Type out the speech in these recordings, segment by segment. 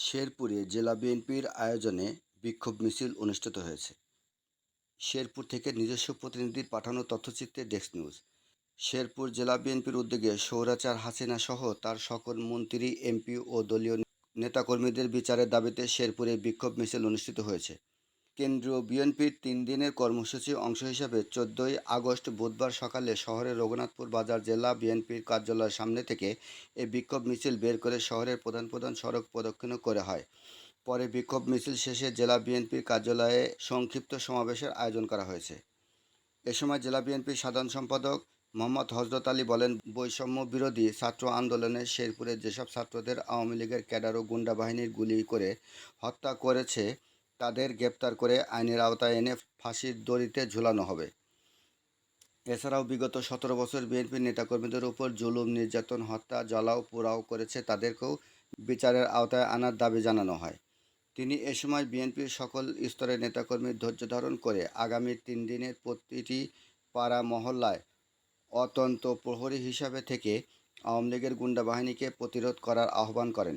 শেরপুরে জেলা বিএনপির আয়োজনে বিক্ষোভ মিছিল অনুষ্ঠিত হয়েছে। শেরপুর থেকে নিজস্ব প্রতিনিধির পাঠানো তথ্যচিত্রে ডেস্ক নিউজ। শেরপুর জেলা বিএনপির উদ্যোগে সৌরাচার হাসিনা সহ তার সকল মন্ত্রী, এমপি ও দলীয় নেতাকর্মীদের বিচারের দাবিতে শেরপুরে বিক্ষোভ মিছিল অনুষ্ঠিত হয়েছে। কেন্দ্রীয় বিএনপির তিন দিনের কর্মসূচির অংশ হিসেবে চোদ্দোই আগস্ট বুধবার সকালে শহরের রঘুনাথপুর বাজার জেলা বিএনপির কার্যালয়ের সামনে থেকে এই বিক্ষোভ মিছিল বের করে শহরের প্রধান প্রধান সড়ক প্রদক্ষিণ করে হয়। পরে বিক্ষোভ মিছিল শেষে জেলা বিএনপির কার্যালয়ে সংক্ষিপ্ত সমাবেশের আয়োজন করা হয়েছে। এ সময় জেলা বিএনপির সাধারণ সম্পাদক মোহাম্মদ হজরত আলী বলেন, বৈষম্য বিরোধী ছাত্র আন্দোলনে শেরপুরে যেসব ছাত্রদের আওয়ামী লীগের ক্যাডার ও গুন্ডা বাহিনীর গুলি করে হত্যা করেছে তাদের গ্রেপ্তার করে আইনের আওতায় এনে ফাঁসির দড়িতে ঝুলানো হবে। এছাড়াও বিগত সতেরো বছর বিএনপির নেতাকর্মীদের উপর জুলুম, নির্যাতন, হত্যা, জ্বালাও পোড়াও করেছে, তাদেরকেও বিচারের আওতায় আনার দাবি জানানো হয়। তিনি এ সময় বিএনপির সকল স্তরের নেতাকর্মীর ধৈর্য ধারণ করে আগামী তিন দিনের প্রতিটি পাড়া মহল্লায় অতন্ত প্রহরী হিসাবে থেকে আওয়ামী লীগের গুন্ডা বাহিনীকে প্রতিরোধ করার আহ্বান করেন।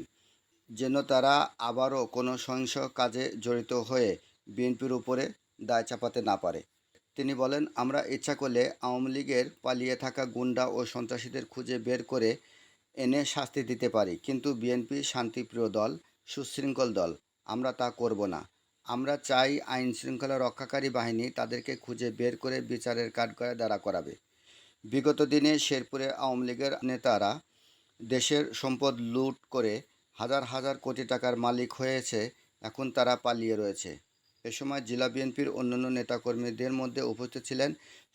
যেন তারা আবারও কোনো সহিংস কাজে জড়িত হয়ে বিএনপির উপরে দায় চাপাতে না পারে। তিনি বলেন, আমরা ইচ্ছা করলে আওয়ামী লীগের পালিয়ে থাকা গুন্ডা ও সন্ত্রাসীদের খুঁজে বের করে এনে শাস্তি দিতে পারি। কিন্তু বিএনপি শান্তিপ্রিয় দল, সুশৃঙ্খল দল, আমরা তা করব না। আমরা চাই আইন শৃঙ্খলা রক্ষাকারী বাহিনী তাদেরকে খুঁজে বের করে বিচারের কাঠগড়ায় দাঁড়া করাবে। বিগত দিনে শেরপুরে আওয়ামী লীগের নেতারা দেশের সম্পদ লুট করে হাজার হাজার কোটি টাকার মালিক হয়েছে, এখন তারা পালিয়ে রয়েছে। এ সময় জেলা বিএনপির অন্যান্য নেতাকর্মীদের মধ্যে উপস্থিত ছিলেন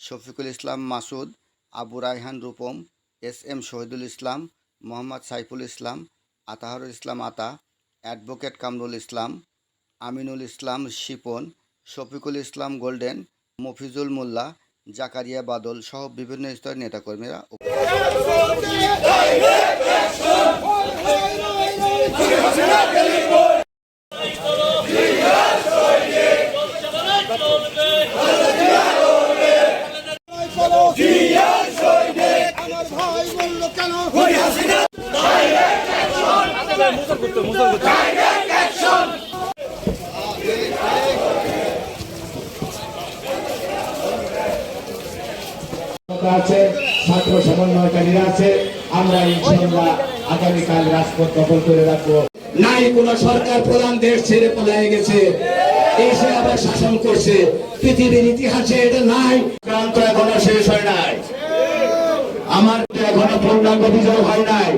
Shafiqul Islam Masud, Abu Raihan Rupam, S M Shahidul Islam, Mohammad Saiful Islam, Ataharul Islam Ata, advocate Kamrul Islam, Aminul Islam Shipon, Shafiqul Islam Golden, Mofizul Mollah, Zakaria Badal সহ বিভিন্ন স্তরের নেতাকর্মীরা আছে ছাত্র সমন্বয়কারীরা আছে। আমরা ইনশাল্লাহ আগামীকাল রাজপথ দখল করে রাখব। নাই কোন সরকার প্রধান দেশ ছেড়ে পলায় গেছে। এসে আবার শাসন করছে। পৃথিবীর ইতিহাসে এটা নাই। ক্রান্ত এখনও শেষ হয় নাই। আমার এখনও পূর্ণাঙ্গ বিজয় হয় নাই।